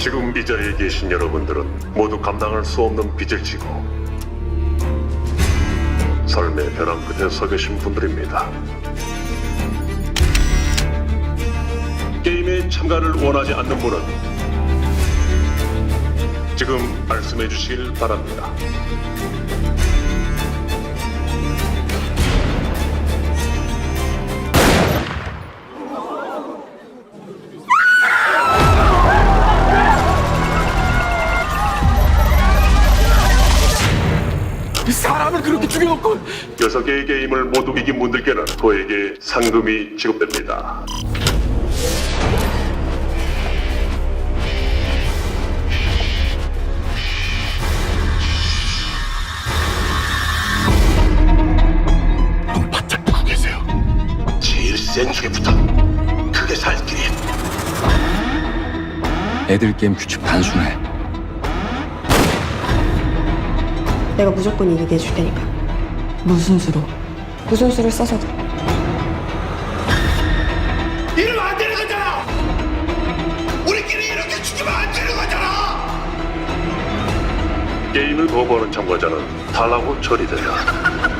지금 이 자리에 계신 여러분들은 모두 감당할 수 없는 빚을 지고 삶의 벼랑 끝에 서 계신 분들입니다. 게임에 참가를 원하지 않는 분은 지금 말씀해 주시길 바랍니다. 사람을 그렇게 죽여놓고. 여섯 개의 게임을 모두 이긴 분들께는 그에게 상금이 지급됩니다. 눈 바짝 뜨고 계세요. 제일 센 중에부터 크게 살 길이. 애들 게임 규칙 단순해 내가 무조건 이기게 해줄 테니까. 무슨 수로? 무슨 수를 써서도. 이러면 안 되는 거잖아! 우리끼리 이렇게 죽이면 안 되는 거잖아! 게임을 거부하는 참가자는 탈락 후 처리된다.